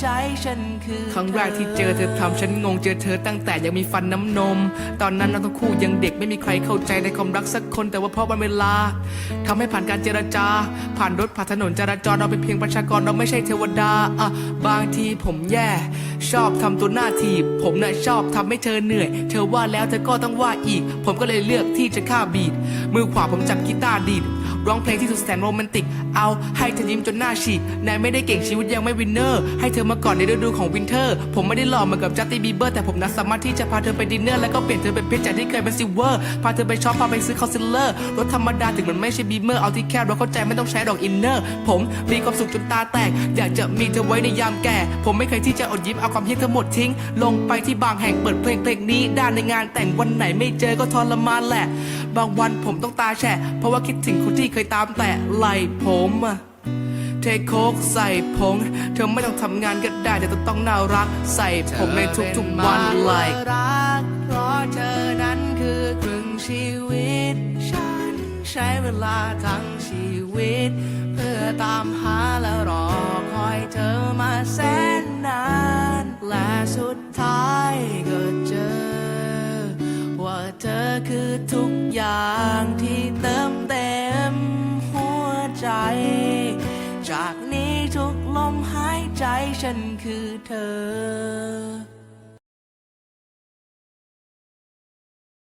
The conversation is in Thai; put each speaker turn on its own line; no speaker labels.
ใจฉันคือ
ครั้งแรกที่เจอเธอทำฉันงงเจอเธอตั้งแต่ยังมีฟันน้ำนม ตอนนั้นเราทั้งคู่ยังเด็กไม่มีใครเข้าใจในความรักสักคนแต่ว่าเพราะวันเวลาทำให้ผ่านการเจรจา ผ่านรถผ่านถนนจราจรเราเป็นเพียงประชากรเราไม่ใช่เทวดาอะบางทีผมแย่ ชอบทำตัวหน้าทีบ ผมน่ะชอบทำให้เธอเหนื่อย เธอว่าแล้วเธอก็ต้องว่าอีก ผมก็เลยเลือกที่จะฆ่าบีดมือขวาผมจับกีตาร์ดีด ร้องเพลงที่สุดแสนโรแมนติก เอาให้เธอยิ้มจนหน้าฉีกนายไม่ได้เก่งชีวิตยังไม่วินเนอร์ ให้เธอมาก่อนในฤดูของวินเทอร์ ผมไม่ได้หล่อเหมือนกับจัสตินบีเบอร์แต่ผมนั้นสามารถที่จะพาเธอไปดินเนอร์แล้วก็เปลี่ยนเธอเป็นเพชรจากที่เคยเป็นซิลเวอร์ พาเธอไปช็อปพาไปซื้อคอนซีลเลอร์ รถธรรมดาถึงมันไม่ใช่บีเมอร์ เอาที่แคบเราเข้าใจไม่ต้องใช้ดอกอินเนอร์ ผมมีความสุขจนตาแตก อยากจะมีเธอไว้ในยามแก่ ผมไม่เคยที่จะอดยิ้มเอาความเฮี้ยนทั้งหมดทิ้ง ลงไปที่บางแห่งเปิดเพลงเพลงนี้ด้านในงานแต่งวันไหนไม่เจอก็ทรมานแหละ บางวันผมต้องตาแฉะเพราะว่าคิดถึงคนที่เคยตามแต่ไหลผมอะเทโคกใส่ผง เธอไม่ต้องทำงานก็ได้แต่ต้องต้องน่ารัก ใส่ผมในทุกๆวัน like
รักเพราะเธอนั้นคือครึ่งชีวิต ฉันใช้เวลาทั้งชีวิต เพื่อตามหาและรอคอยเธอมาแสนนาน และสุดท้ายก็เจอ ว่าเธอคือทุกอย่างที่เติมเต็ม ทุกลมหายใจฉันคือเธอ